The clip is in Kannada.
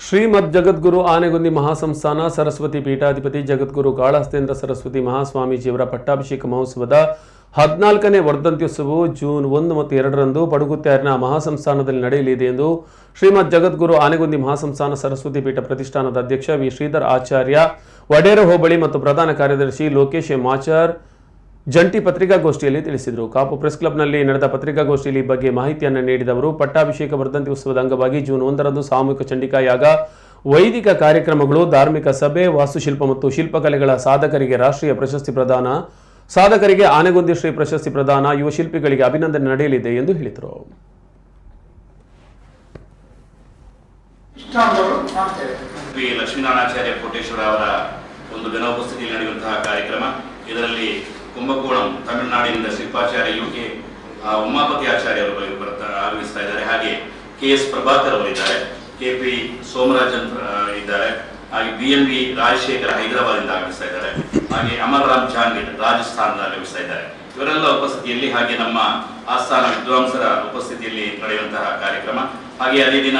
ಶ್ರೀಮದ್ ಜಗದ್ಗುರು ಆನೆಗುಂದಿ ಮಹಾಸಂಸ್ಥಾನ, ಸರಸ್ವತಿ ಪೀಠಾಧಿಪತಿ ಜಗದ್ಗುರು ಕಾಳಹಸ್ತೇಂದ್ರ ಸರಸ್ವತಿ ಮಹಾಸ್ವಾಮೀಜಿಯವರ ಪಟ್ಟಾಭಿಷೇಕ ಮಹೋತ್ಸವದ ಹದಿನಾಲ್ಕನೇ ವರ್ಧಂತ್ಯೋತ್ಸವವು ಜೂನ್ ಒಂದು ಮತ್ತು ಎರಡರಂದು ಪಡುಗುತ್ತಾರಿನ ಮಹಾಸಂಸ್ಥಾನದಲ್ಲಿ ನಡೆಯಲಿದೆ ಎಂದು ಶ್ರೀಮದ್ ಜಗದ್ಗುರು ಆನೆಗುಂದಿ ಮಹಾಸಂಸ್ಥಾನ ಸರಸ್ವತಿ ಪೀಠ ಪ್ರತಿಷ್ಠಾನದ ಅಧ್ಯಕ್ಷ ವಿ. ಶ್ರೀಧರ್ ಆಚಾರ್ಯ ವಡೇರ ಹೋಬಳಿ ಮತ್ತು ಪ್ರಧಾನ ಕಾರ್ಯದರ್ಶಿ ಲೋಕೇಶ್ ಎಂ. ಆಚಾರ್ ಜಂಟಿ ಪತ್ರಿಕಾಗೋಷ್ಠಿಯಲ್ಲಿ ತಿಳಿಸಿದರು. ಕಾಪು ಪ್ರೆಸ್ ಕ್ಲಬ್ನಲ್ಲಿ ನಡೆದ ಪತ್ರಿಕಾಗೋಷ್ಠಿಯಲ್ಲಿ ಈ ಬಗ್ಗೆ ಮಾಹಿತಿಯನ್ನು ನೀಡಿದವರು, ಪಟ್ಟಾಭಿಷೇಕ ವರ್ಧಂತಿ ಉತ್ಸವದ ಅಂಗವಾಗಿ ಜೂನ್ ಒಂದರಂದು ಸಾಮೂಹಿಕ ಚಂಡಿಕಾ ಯಾಗ ವೈದಿಕ ಕಾರ್ಯಕ್ರಮಗಳು, ಧಾರ್ಮಿಕ ಸಭೆ, ವಾಸ್ತುಶಿಲ್ಪ ಮತ್ತು ಶಿಲ್ಪಕಲೆಗಳ ಸಾಧಕರಿಗೆ ರಾಷ್ಟ್ರೀಯ ಪ್ರಶಸ್ತಿ ಪ್ರದಾನ, ಸಾಧಕರಿಗೆ ಆನೆಗೊಂದಿ ಶ್ರೀ ಪ್ರಶಸ್ತಿ ಪ್ರದಾನ, ಯುವ ಶಿಲ್ಪಿಗಳಿಗೆ ಅಭಿನಂದನೆ ನಡೆಯಲಿದೆ ಎಂದು ಹೇಳಿದರು. ಲಕ್ಷ್ಮೀನಾರಾಯಣಾಚಾರ್ಯ ಕೋಟೇಶ್ವರ ಅವರ ಒಂದು ಘನ ಉಪಸ್ಥಿತಿಯಲ್ಲಿ ನಡೆಯುವಂತಹ ಕಾರ್ಯಕ್ರಮ. ಇದರಲ್ಲಿ ಕುಂಭಕೋಣಂ, ತಮಿಳುನಾಡಿನಿಂದ ಶಿಲ್ಪಾಚಾರ್ಯ ಯು ಕೆ ಉಮಾಪತಿ ಆಚಾರ್ಯ ಅವರು ಬರ್ತಾ, ಆಗಮಿಸ್ತಾ ಇದ್ದಾರೆ. ಹಾಗೆ ಕೆ ಎಸ್ ಪ್ರಭಾಕರ್ ಅವರಿದ್ದಾರೆ ಕೆ ಪಿ ಸೋಮರಾಜನ್ ಇದ್ದಾರೆ. ಹಾಗೆ ಬಿ ಎಂ ಬಿ ರಾಜಶೇಖರ್ ಹೈದರಾಬಾದಿಂದ ಆಗಮಿಸ್ತಾ ಇದ್ದಾರೆ. ಹಾಗೆ ಅಮರರಾಮ್ ರಾಮ್ ಜಾಂಗಿಡ್ ರಾಜಸ್ಥಾನದ ಆಗಮಿಸ್ತಾ ಇದ್ದಾರೆ. ಇವರೆಲ್ಲ ಉಪಸ್ಥಿತಿಯಲ್ಲಿ, ಹಾಗೆ ನಮ್ಮ ಆಸ್ಥಾನ ವಿದ್ವಾಂಸರ ಉಪಸ್ಥಿತಿಯಲ್ಲಿ ನಡೆಯುವಂತಹ ಕಾರ್ಯಕ್ರಮ. ಹಾಗೆ ಅದೇ ದಿನ